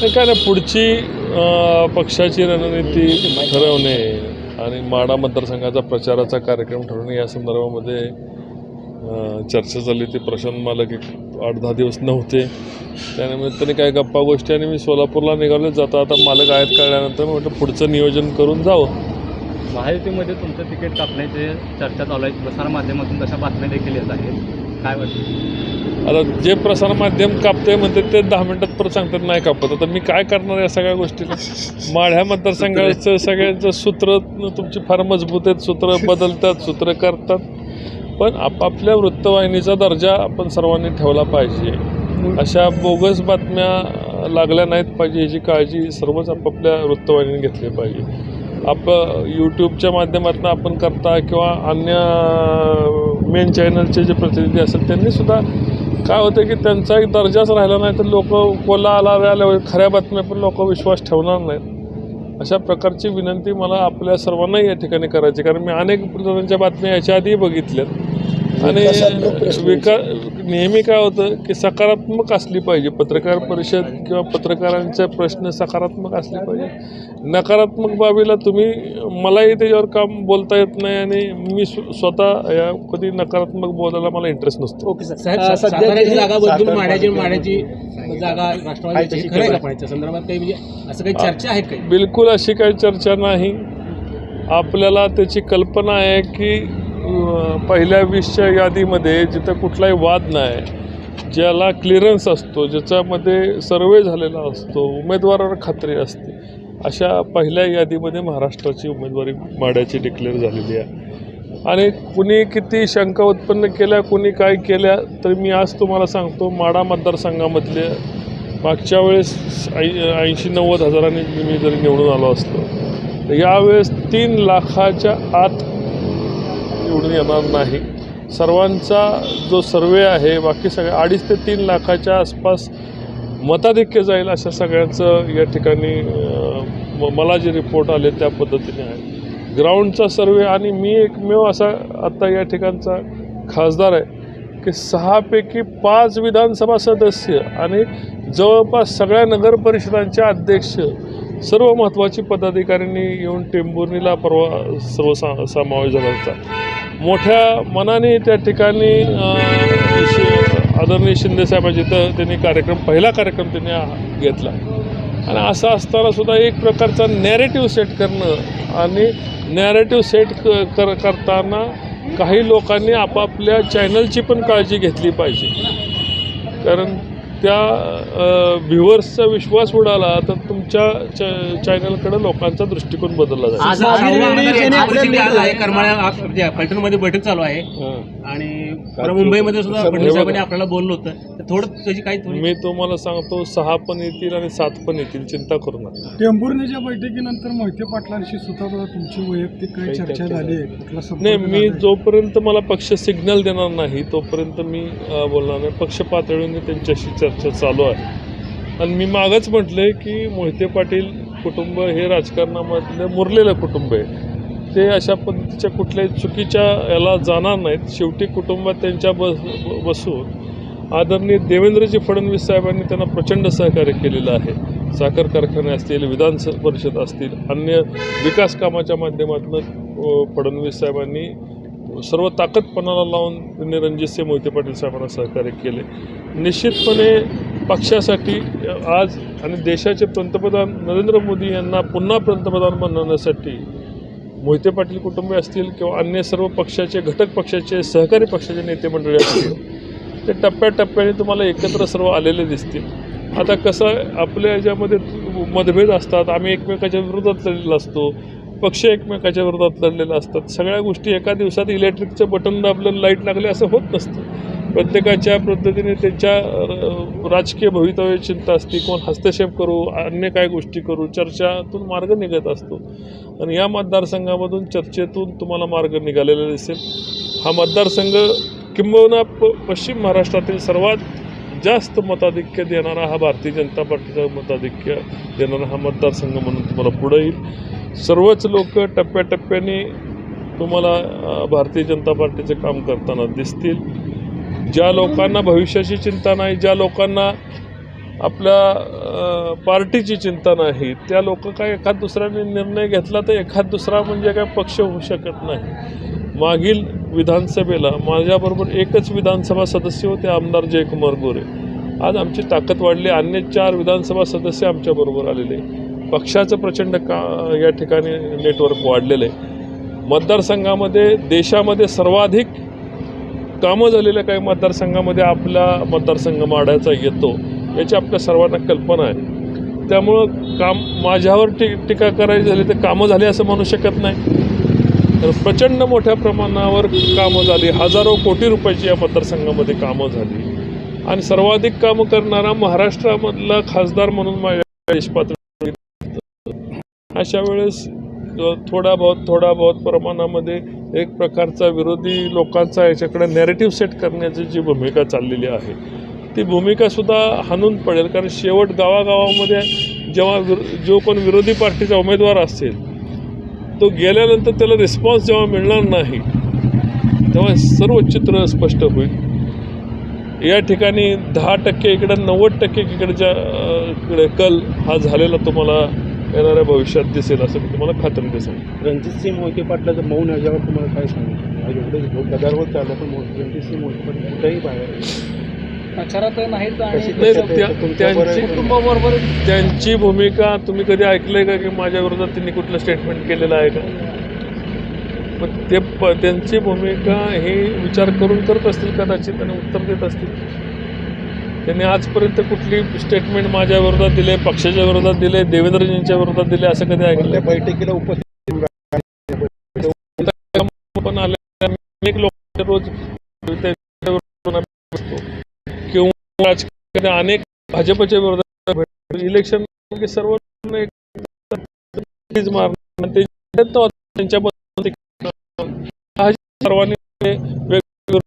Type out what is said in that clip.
नाही काय नाही पुढची पक्षाची रणनीती ठरवणे आणि माडा मतदारसंघाचा प्रचाराचा कार्यक्रम ठरवणे या संदर्भामध्ये चर्चा झाली ती प्रशांत मालक एक आठ दहा दिवस नव्हते. त्यानिमित्ताने काही गप्पा गोष्टी आणि मी सोलापूरला निघालो जाता आता मालक आहेत कळल्यानंतर म्हटलं पुढचं नियोजन करून जावं. महायुतीमध्ये तुमचं तिकीट कापण्याची चर्चा चालू आहे. प्रसारमाध्यमातून तशा बातम्या देखील येत आहेत. काय वाटतं? आता जे प्रसारमाध्यम कापते म्हणते ते दहा मिनिटात परत सांगतात नाही कापत. आता मी काय करणार या सगळ्या गोष्टीला? माढ्या मतदारसंघाचं सगळ्यांचं सूत्र तुमची फार मजबूत आहेत सूत्र बदलतात सूत्र करतात. पण आपापल्या वृत्तवाहिनीचा दर्जा आपण सर्वांनी ठेवला पाहिजे. अशा बोगस बातम्या लागल्या नाहीत पाहिजे याची काळजी सर्वच आपापल्या वृत्तवाहिनीने घेतली पाहिजे. आप यूट्यूबच्या माध्यमातून आपण करता किंवा अन्य मेन चॅनलचे जे प्रतिनिधी असतात त्यांनीसुद्धा काय होतं की त्यांचा एक दर्जाच राहिला नाही तर लोक कोला आला आल्यावर खऱ्या बातम्या पण लोक विश्वास ठेवणार नाहीत. अशा प्रकारची विनंती मला आपल्या सर्वांना या ठिकाणी करायची कारण मी अनेक जणांच्या बातम्या याच्या आधी बघितल्यात. आणि विका नेहमी काय होतं की सकारात्मक असली पाहिजे. पत्रकार परिषद किंवा पत्रकारांचे प्रश्न सकारात्मक असले पाहिजे. नकारात्मक बाबीला तुम्ही मलाही त्याच्यावर काम बोलता येत नाही आणि मी स्व- स्वतः या कधी नकारात्मक बोलायला मला इंटरेस्ट नसतो. Okay sir. जागा बदलून माड्याची माड्याची जागा राष्ट्रवादीची संदर्भात काही म्हणजे असं काही चर्चा आहेत काही बिलकुल अशी काही चर्चा नाही. आपल्याला त्याची कल्पना आहे की पहिल्या वीसच्या यादीमध्ये जिथं कुठलाही वाद नाही ज्याला क्लिअरन्स असतो ज्याच्यामध्ये सर्वे झालेला असतो उमेदवारावर खात्री असते अशा पहिल्या यादीमध्ये महाराष्ट्राची उमेदवारी माड्याची डिक्लेअर झालेली आहे. आणि कुणी किती शंका उत्पन्न केल्या कुणी काय केल्या तर मी आज तुम्हाला सांगतो माडा मतदारसंघामधले मागच्या वेळेस ऐ ऐंशी नव्वद हजारांनी मी जरी निवडून आलो असतो तर यावेळेस तीन लाखाच्या आत निवडून येणार नाही. सर्वांचा जो सर्वे आहे बाकी सगळ्या अडीच ते तीन लाखाच्या आसपास मताधिक्य जाईल अशा सगळ्यांचं या ठिकाणी म- मला जे रिपोर्ट आले त्या पद्धतीने आहे. ग्राउंडचा सर्वे आणि मी एकमेव असा आत्ता या ठिकाणचा खासदार आहे की सहापैकी पाच विधानसभा सदस्य आणि जवळपास सगळ्या नगर परिषदांचे अध्यक्ष सर्व महत्त्वाची पदाधिकाऱ्यांनी येऊन टेंभुर्णीला परवा सर्व सा समावेश झाला होता मोठ्या मनाने त्या ठिकाणी अं, शि- आदरणीय शिंदेसाहेबांच्या इथं त्यांनी कार्यक्रम पहिला कार्यक्रम त्यांनी घेतला. आणि असं असताना सुद्धा एक प्रकारचा नॅरेटिव्ह सेट करणं आणि नॅरेटिव्ह सेट क कर करताना काही लोकांनी आपापल्या चॅनलची पण काळजी घेतली पाहिजे. कारण त्या व्ह्युअर्सचा विश्वास उडाला तर तुमच्या च चॅनलकडे लोकांचा दृष्टिकोन बदलला जाईल म्हणजे फलटणमध्ये बैठक चालू आहे हां. आणि मुंबईमध्ये सुद्धा हे. आपल्याला बोललं होतं थोडं त्याची काही थोडी मी तुम्हाला सांगतो सहा पण येतील आणि सात पण येतील चिंता करू नका. टेंभुर्णीच्या बैठकीनंतर मोहिते पाटलांशी सुद्धा तुमची वैयक्तिक काही चर्चा झाली आहे. कुठला संपर्क नाही मी? जोपर्यंत मला पक्ष सिग्नल देणार नाही तोपर्यंत मी अ, बोलणार नाही. पक्ष पातळीने त्यांच्याशी चर्चा चालू आहे. आणि मी मागच म्हटलंय की मोहिते पाटील कुटुंब हे राजकारणामधलं मुरलेलं कुटुंब आहे. ते अशा पद्धतीच्या कुठल्याही चुकीच्या याला जाणार नाहीत. शेवटी कुटुंबात त्यांच्या बस बसून आदरणीय देवेंद्रजी फडणवीस साहेबांनी त्यांना प्रचंड सहकार्य केलेलं आहे. साखर कारखाने असतील विधान परिषद असतील अन्य विकास कामाच्या माध्यमातून फडणवीस साहेबांनी सर्व ताकदपणाला लावून त्यांनी रणजितसिंह मोहिते पाटील साहेबांना सहकार्य केले. निश्चितपणे पक्षासाठी आज आणि देशाचे पंतप्रधान नरेंद्र मोदी यांना पुन्हा पंतप्रधान बनवण्यासाठी मोहिते पाटील कुटुंबे असतील किंवा अन्य सर्व पक्षाचे घटक पक्षाचे सहकारी पक्षाचे नेते मंडळी असतील ते टप्प्याटप्प्याने तुम्हाला एकत्र सर्व आलेले दिसतील. आता कसं आहे, आपल्या याच्यामध्ये मतभेद असतात आम्ही एकमेकाच्या विरोधात लढलेला असतो पक्ष एकमेकाच्या विरोधात लढलेला असतात. सगळ्या गोष्टी एका दिवसात इलेक्ट्रिकचं बटन दाबलं लाइट लागले असं होत नसतं. प्रत्येकाच्या पद्धतीने त्यांच्या राजकीय भवितव्य चिंता असते कोण हस्तक्षेप करू अन्य काय गोष्टी करू चर्चातून मार्ग निघत असतो. आणि या मतदारसंघामधून चर्चेतून तुम्हाला मार्ग निघालेला दिसेल. हा मतदारसंघ किंबहुना प पश्चिम महाराष्ट्रातील सर्वात जास्त मताधिक्य देणारा हा भारतीय जनता पार्टीचा मताधिक्य देणारा हा मतदारसंघ म्हणून तुम्हाला पुढे येईल. सर्वच लोक टप्प्याटप्प्याने तुम्हाला भारतीय जनता पार्टीचे काम करताना दिसतील. ज्या लोकांना भविष्याची चिंता नाही ज्या लोकांना आपल्या पार्टीची चिंता नाही त्या लोक काय एखाद दुसऱ्याने निर्णय घेतला तर एखाद दुसरा म्हणजे काय पक्ष होऊ शकत नाही. मागील विधानसभेला माझ्याबरोबर एकच विधानसभा सदस्य होते आमदार जयकुमार गोरे. आज आमची ताकद वाढली अन्य चार विधानसभा सदस्य आमच्याबरोबर आलेले पक्षाचं प्रचंड का या ठिकाणी नेटवर्क वाढलेलं आहे. मतदारसंघामध्ये देशामध्ये सर्वाधिक कामं झालेल्या काही मतदारसंघामध्ये आपला मतदारसंघ माडायचा येतो याची आपल्या सर्वांना कल्पना आहे. त्यामुळं काम माझ्यावर टी टीका करायची झाली तर कामं झाली असं म्हणू शकत नाही. तर प्रचंड मोठ्या प्रमाणावर कामं झाली. हजारो कोटी रुपयाची या मतदारसंघामध्ये कामं झाली. आणि सर्वाधिक कामं करणारा महाराष्ट्रामधला खासदार म्हणून माझ्या देशपातळी अशा वेळेस थोडा बहुत थोडा बहुत प्रमाणामध्ये एक प्रकारचा विरोधी लोकांचा याच्याकडे नॅरेटिव्ह सेट करण्याची जी भूमिका चाललेली आहे ती भूमिकासुद्धा हाणून पडेल. कारण शेवट गावागावामध्ये जेव्हा जो कोण विरोधी पार्टीचा उमेदवार असेल तो गेल्यानंतर त्याला रिस्पॉन्स जेव्हा मिळणार नाही तेव्हा सर्व चित्र स्पष्ट होईल. या ठिकाणी दहा टक्के इकडं नव्वद टक्के इकडच्या इकडे कल हा झालेला तुम्हाला येणाऱ्या भविष्यात दिसेल असं मी तुम्हाला खात्री देईल रणजित सिंह मोहिते पाटलाचं मौन याच्यावर तुम्हाला काय सांगितलं आज एवढं गदारोळ चाललं पण मोहिते- रणजित सिंग मोहिते पाटील कुठेही बाहेर नाहीत नाही त्या- त्यांची कुटुंबाबरोबर त्यांची भूमिका तुम्ही कधी ऐकलंय का की माझ्या विरोधात त्यांनी कुठलं स्टेटमेंट केलेलं आहे का? पण ते प त्यांची भूमिका ही विचार करून करत असतील कदाचित आणि उत्तर देत असतील. त्यांनी आजपर्यंत कुठली स्टेटमेंट माझ्या विरोधात दिले पक्षाच्या विरोधात दिले देवेंद्रजींच्या विरोधात दिले असं कधी ऐकलं बैठकीला उपस्थित पण आले अनेक लोक रोज त्याच्यावर बसतो. किंवा राजकारणी अनेक भाजपच्या विरोधात इलेक्शन सर्व त्यांच्या त्यांच्याबद्दल सर्वांनी वेगवेगळ्या